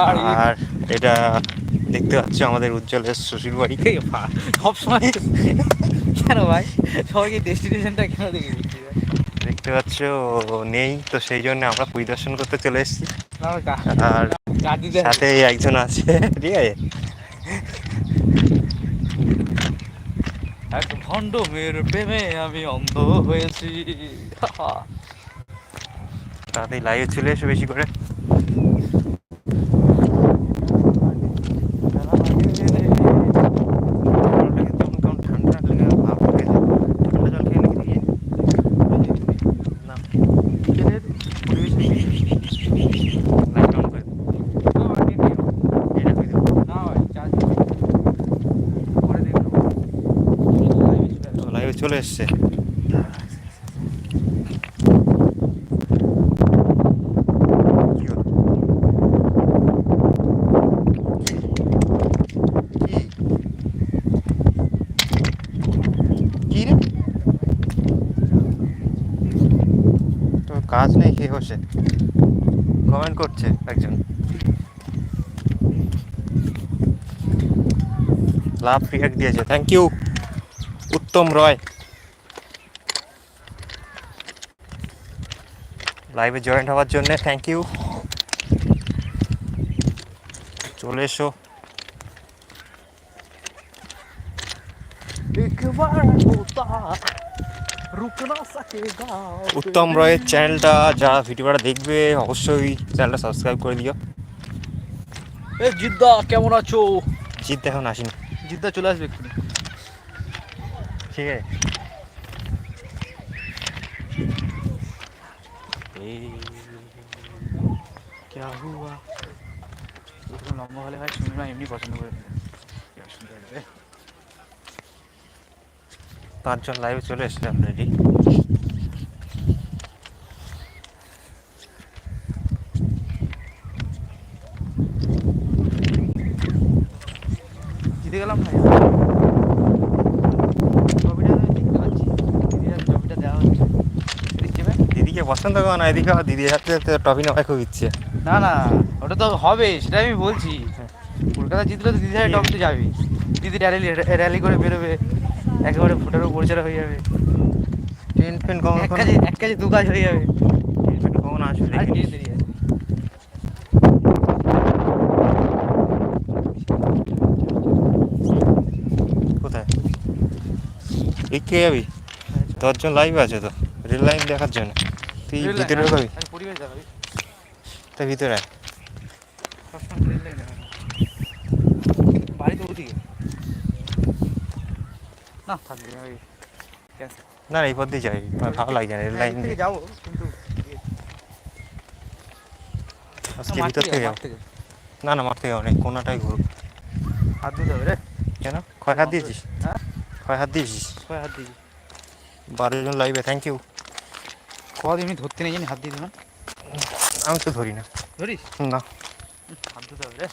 আর এটা দেখতে পাচ্ছ আমাদের উজ্জ্বলের শ্বশুর বাড়ি। সব সময় কেন ভাই? সবাইকে ডেস্টিনেশনটা কেন দেখে দেখতে পাচ্ছ ও নেই তো সেই জন্য আমরা পরিদর্শন করতে চলে এসেছি। আর সাথে একজন আছে ঠিক আছে? এক ভণ্ড মেয়ের প্রেমে আমি অন্ধ হয়েছি। তাড়াতাড়ি লাইভে চলে এসো বেশি করে জলটা কিন্তু কেমন কেমন ঠান্ডা লেগে ভাব হয়ে যায়। ঠান্ডা জল খেয়ে নাকি দিয়ে না পরিবেশ নেই। লাইট অন করে দাও। এটা করে দাও। না ভাই চার্জ পরে দেখব তো লাইভে চলে এসছে কি হলো? কি? কি রে তো কাজ নেই কে বসে কমেন্ট করছে একজন লাভ রিয়াক্ট দিয়েছে থ্যাংক ইউ উত্তম রয় লাইভে জয়েন্ট হওয়ার জন্যে থ্যাংক ইউ চলে এসো। উত্তম রয়ের চ্যানেলটা যারা ভিডিওটা দেখবে অবশ্যই চ্যানেলটা সাবস্ক্রাইব করে দিও। এ জিদ্দা কেমন আছো? জিদ্দা এখন আসিনি। জিদ্দা চলে আসবে ঠিক আছে। क्या हुआ এরকম লম্বা হলে ভাই শুনি না এমনি পছন্দ করে ফেলে। কি অসুবিধা হবে? পাঁচজন লাইভে চলে এসছে অলরেডি জিতে গেলাম ভাই দিদিকে পছন্দ করো না এদিকে দিদির হাতে হাতে ট্রফি নেওয়ার খুব ইচ্ছে। না না ওটা তো হবে সেটা আমি বলছি। কলকাতা জিতলে তো দিদি হাতে ট্রফিতে যাবে। দিদি র্যালি র্যালি করে বেরোবে একেবারে ফুটারও পরিচালক হয়ে যাবে। ট্রেন ফেন কখন এক কাজে এক কাজে দু কাজ হয়ে যাবে। ফেন কখন আসবে আর কি দেরি আছে। কোথায়? এই কে যাবি? দশজন লাইভ আছে তো রেল লাইন দেখার জন্য। তুই ভিতরে হ্যাঁ, ঢুকাবি? আরে পরিবেশ দেখাবি। তা ভিতরে বাড়িতে ওদিকে। না থাকবে এই পথ দিয়ে আমার ভালো লাগছে না হ্যাঁ, লাইন এদিক থেকে যাব কিন্তু আজকে ভিতর থেকে যাব না না মাঠ থেকে অনেক কোনাটাই ঘুরু হাত দিতে হবে রে। কেন? কয় হাত দিয়েছিস? হ্যাঁ? কয় হাত দিয়েছিস? কয় হাত দিবি বারো জন লাইভে থ্যাংক ইউ কদ এমনি ধরতে নেই জানি হাত দিয়ে দিলাম আমি তো ধরি না। ধরিস? না। হাত দিতে হবে রে।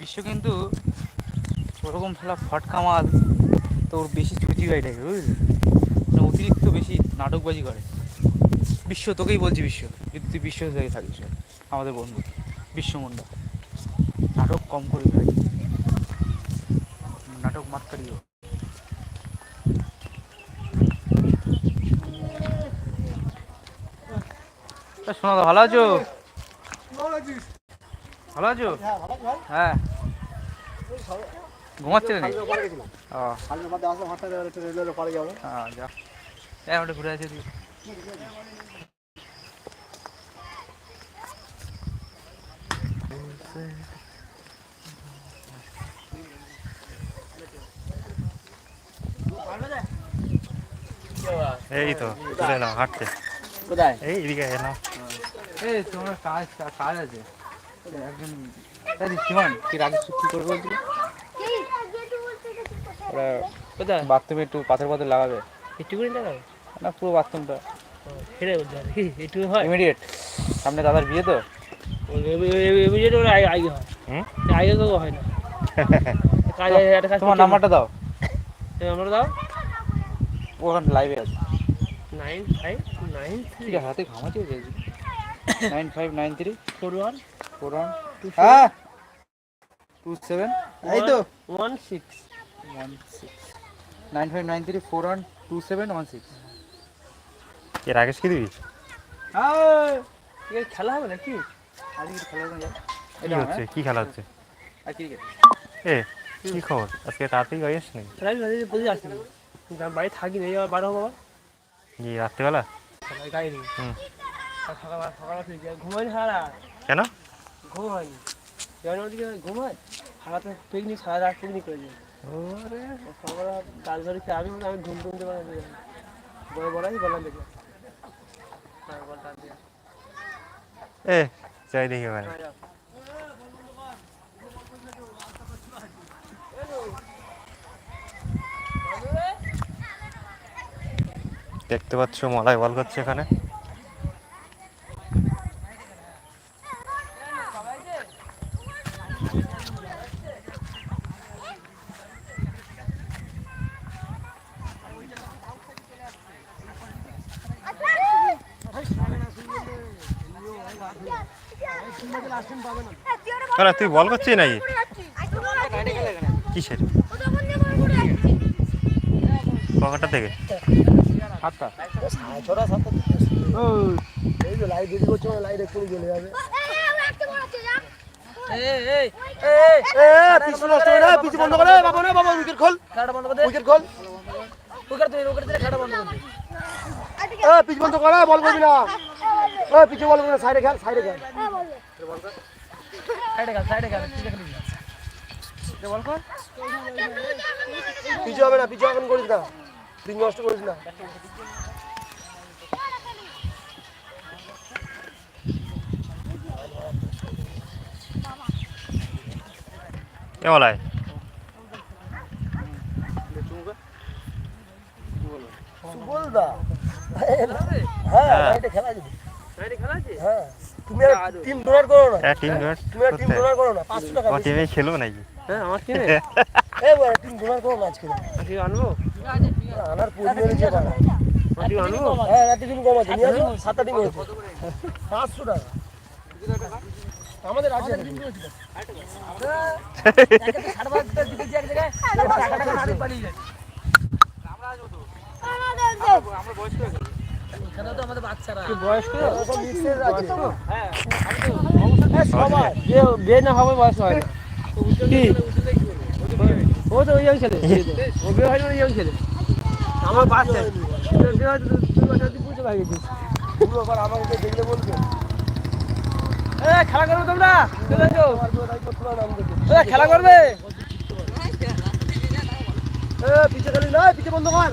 বিশ্ব কিন্তু ওরকম ফেলা ফটকা মাল তো ওর বেশি চুচি গাড়িটাকে বুঝলি? মানে অতিরিক্ত বেশি নাটকবাজি করে। বিশ্ব তোকেই বলছি বিশ্ব যদি তুই বিশ্ব হয়ে থাকিস আমাদের বন্ধু বিশ্ব মুন্ডা। নাটক কম করে নাটক মাত্রারি শোনা ভালো আছো? ভালো আছো? হ্যাঁ। ঘুমাচ্ছিলে নাকি? হ্যাঁ যা এই ওটা ঘুরে আছে এই তো চলে নাও হাঁটতে। কোথায়? এই এদিকে নাও এই তোমার কাজ কাজ আছে। একজন সীমান কি রাগে কি করবে বলছিল? ওরা কোথায়? বাথরুমে একটু পাথর পাথর লাগাবে। একটু করে লাগাবে না পুরো বাথরুমটা। সেটাই বলতে হবে একটু হয়। ইমিডিয়েট সামনে দাদার বিয়ে তো। ইমিডিয়েট ওরা আগে হয়? আগে তো হয় না। তোমার নাম্বারটা দাও। হবে। নাম্বার দাও। ওখানে লাইভে আছে। নাইন ফাইভ নাইন হাতে ঘামাচ্ছে nine five nine three four one four one হ্যাঁ। টু সেভেন এই তো। One six. One six nine five nine three four one two seven one six এ রাকেশ কি দিবি? খেলা হবে নাকি? আজকে খেলা হবে হচ্ছে? কি খেলা হচ্ছে? এ কি খবর? আজকে তাড়াতাড়ি গাড়ি আসছে নাকি বুঝে আসছি বাড়ি থাকি না এবার বারো বাবা কি রাত্রিবেলা? সবাই গাড়ি নেই। হুম। সারা কেন ঘুম হয়নি যেমন ওদিকে ঘুম হয় পিকনিক সারা রাত পিকনিক ধরে খেয়ে আমি আমি ঘুম ঘুমতে পারি বললাম দেখি। এ যাই দেখি দেখতে পাচ্ছ মলাই বল করছে এখানে। আরে তুই বল করছিস নাকি কিসের পকেটটা থেকে সাতটা পিছু বন্ধ করে বাবা না বাবা উইকেট খোল বন্ধ করে উইকেট খোল উইকেট উইকেট বন্ধ করে দে এ বন্ধ করে বল করবি না এ পিছু বল না সাইডে খেল সাইডে খেল। সাইডে খেল সাইডে খেল বল কর পিছু হবে না পিছু এখন করিস না। দিন নষ্ট করিস না। এ মলাই বল দা হ্যাঁ হ্যাঁ। খেলা যাবে সাইডে খেলা আছে হ্যাঁ। তুমি টিম ডোনার করো না। হ্যাঁ টিম ডোনার তুমি টিম ডোনার করো না পাঁচশো টাকা আমার টিমে খেলব নাকি? হ্যাঁ আমার কিনে এ? টিম ডোনার করো না আজকে। আনব? আনার বাবা আনব? হ্যাঁ রাতে টিম কম আছে। নিয়ে আসো সাতটা টিম হয়েছে টাকা। আমাদের আছে। তো। আমাদের বাচ্চারা। বয়স্ক? সব মিক্সের আছে। সবাই। বিয়ে না হবে বয়স হয় ও তো ছেলে ও বিয়ে ছেলে। আমার বাচ্চা বিয়ে হয়তো দুই বছর তুই বুঝতে পারি গেছিস পুরো আবার আমাকে দেখলে বলবে এ খেলা করবে তোমরা? খেলা করবে? এ পিছে খালি না পিছে বন্ধ কর।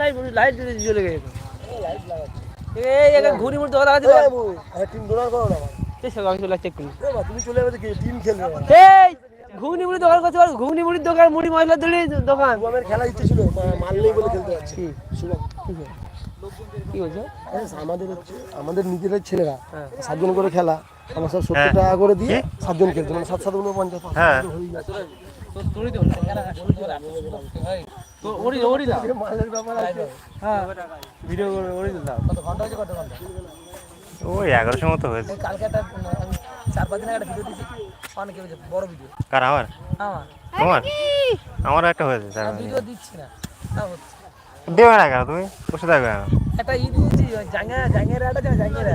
লাইট লাইট জ্বলে গেছে। এই এখানে ঘুরি মুড়ি দোকান আছে টিম করো না চেক করো আমি চলে চেক করি তুমি চলে টিম খেলবে এই ঘুগনি মুড়ি দোকান করতে পারো ঘুগনি মুড়ির দোকান মুড়ি মশলা দড়ি দোকান। শুভমের খেলা ইচ্ছে ছিল মারলেই বলে খেলতে যাচ্ছে। কি? বলছো আমাদের হচ্ছে আমাদের নিজেদের ছেলেরা হ্যাঁ। সাতজন করে খেলা। আমরা সব সত্তর হ্যাঁ। টাকা করে দিয়ে সাতজন খেলছে মানে সাত সাত উনপঞ্চাশ। হ্যাঁ। তো ওরি ওরি দাও মালের ব্যাপার আছে। হ্যাঁ। ভিডিও করে ওরি দাও কত ঘণ্টা হচ্ছে কত ঘণ্টা? ওই এগারোশো মতো হয়েছে। কালকে একটা আমি চার পাঁচ দিন একটা ভিডিও দিয়েছি। অনেকে বড় ভিডিও। কার আমার? আমার। তোমার আমারও একটা হয়েছে স্যার ভিডিও দিচ্ছি না। না দেবে না কেন তুমি? বসে থাকবে কেন একটা ই দিয়েছি জাঙ্গা জাঙ্গের একটা আছে জাঙ্গের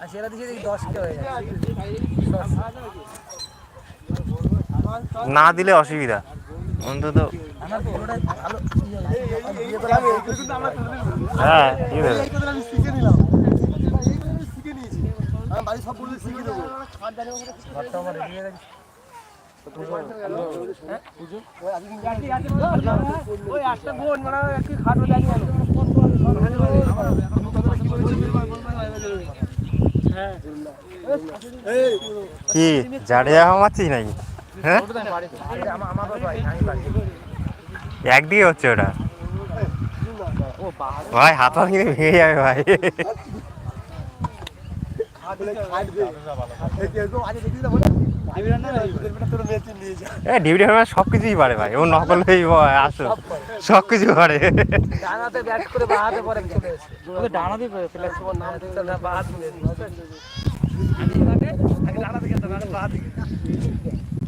আর সেটা দেখি দশটা হয়ে যায়। না দিলে অসুবিধা। অন্তত হ্যাঁ কি দেবে কি মারছিস নাকি? হ্যাঁ? একদিকে হচ্ছে ওটা। ভাই, হাত ভেঙে যাবে ভাই। ডিউটি সব কিছুই পারে ভাই। ও নকলেই আসো। সব পারে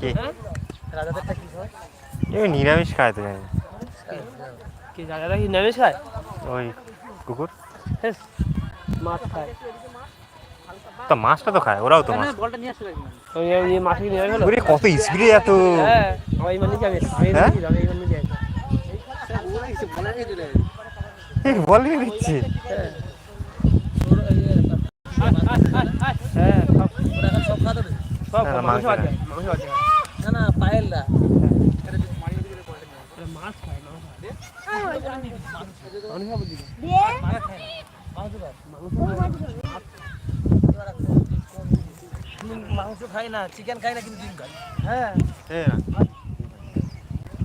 কি? নিরামিষ খায় তো জানি কি? রাজারা কি নিরামিষ খায়? ওই কুকুর। মাছ খায়। তো মাছটা তো খায় ওরাও তো মাছ। বলটা নিয়ে আসতে ওই মাছ কি হলো? কত স্পিডে এত হ্যাঁ আমি মানে যাবে আমি? মানে যাবে বলে দিচ্ছে। হ্যাঁ সব ওরা এখন সব খাওয়া দেবে সব না, না, মাংস আছে মাংস আছে না না পায়েল না মাছ খায় মাংস মাংস খাব দিদি মাংস খায় মাংস খাই না চিকেন খাই না কিন্তু ডিম খাই হ্যাঁ।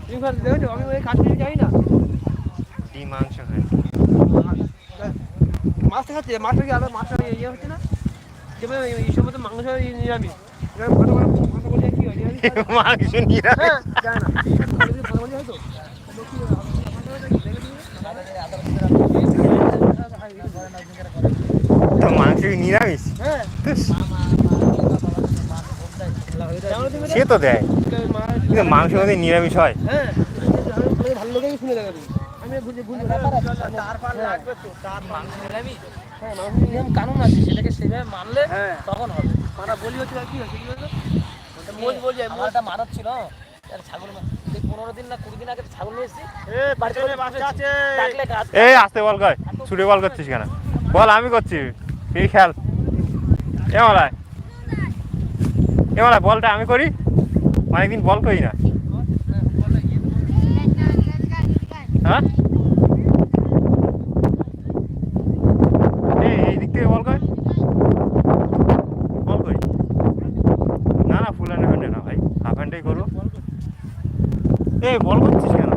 ডিম খাই দেখো আমি ওই কাশ্মীরে যাই না। ডিম মাংস খায়। মাছটা খাচ্ছে মাছটা কি আলাদা মাছটা ইয়ে হচ্ছে না? যেমন এই সময় তো মাংস নিরামিষ। মাংস বললে কি হয় নিরামিষ। হয় মাংস নিরামিষ। হ্যাঁ যায় না ভালো করে ভালো করে হয়তো তো মাংস নিরামিষ হ্যাঁ সে তো দেয় কিন্তু মাংস মধ্যে নিরামিষ হয় হ্যাঁ ভালো লেগেই শুনে দেখা আমি তারপর লাগবে তো তার মাংস নিরামিষ হ্যাঁ মাংস নিয়ম কানুন আছে সেটাকে সেভাবে মানলে তখন হবে। বলি হচ্ছে কি হচ্ছে কি হলো মোজ বলি আমারটা মানত ছিল ছাগল মা- এই পনেরো দিন না কুড়ি দিন আগে ছাগল নিয়ে এসেছি। আছে। এই আসতে বল কয় ছুটে বল করছিস কেন? বল আমি করছি। তুই খেল। এমলায় এমলায় বলটা আমি করি? অনেকদিন বল করি না। হ্যাঁ এই এই দিক থেকে বল কয় বল কই না না ফুল হ্যান্ড হ্যান্ডে না ভাই হাফ হ্যান্ডেই করব এই বল করছিস কেন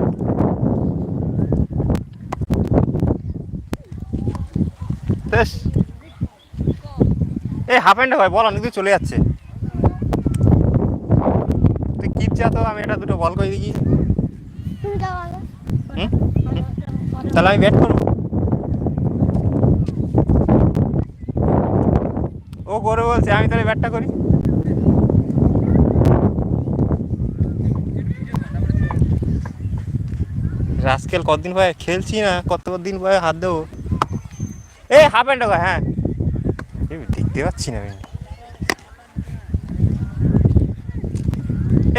বেশ এই হাফ হ্যান্ডে ভাই বল অনেক দূর চলে যাচ্ছে। তুই কিপ চা তো আমি এটা দুটো বল করে দেখি। তাহলে আমি ব্যাট করব? ও করে বলছে আমি তাহলে ব্যাটটা করি। রাজকেল কতদিন পরে খেলছি না কত দিন পরে হাত দেবো? এ হাফ হ্যান্ড হ্যাঁ। এই দেখতে পাচ্ছি না আমি।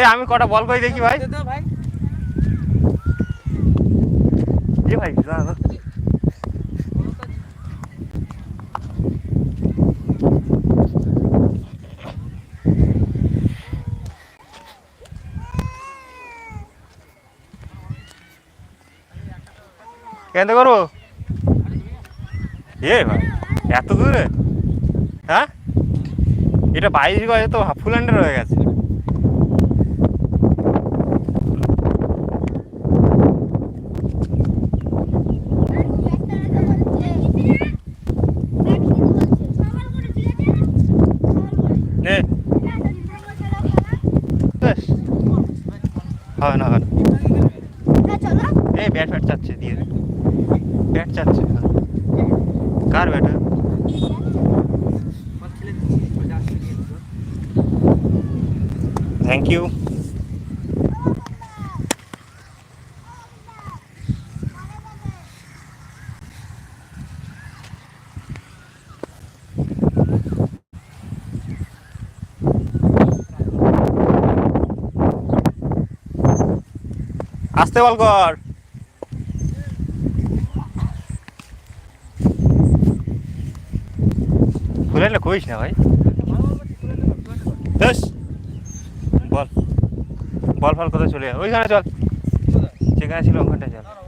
এ আমি কটা বল করে দেখি ভাই। ভাই। এ ভাই দাঁড়া। কেন করব? এ ভাই এত দূরে? হ্যাঁ? এটা বাইশ গজে তো ফুল হ্যান্ডের হয়ে গেছে। হবে না, হবে এই ব্যাট ফ্যাট চাচ্ছে, দিয়ে ব্যাট চাচ্ছে। কার ব্যাট? থ্যাংক ইউ আসতে বল কর। ফুল তুলে কইস না ভাই। দোষ বল ফল কোথায় চলে যাবে ওইখানে চল। যেখানে ছিল ওখানটায় চল।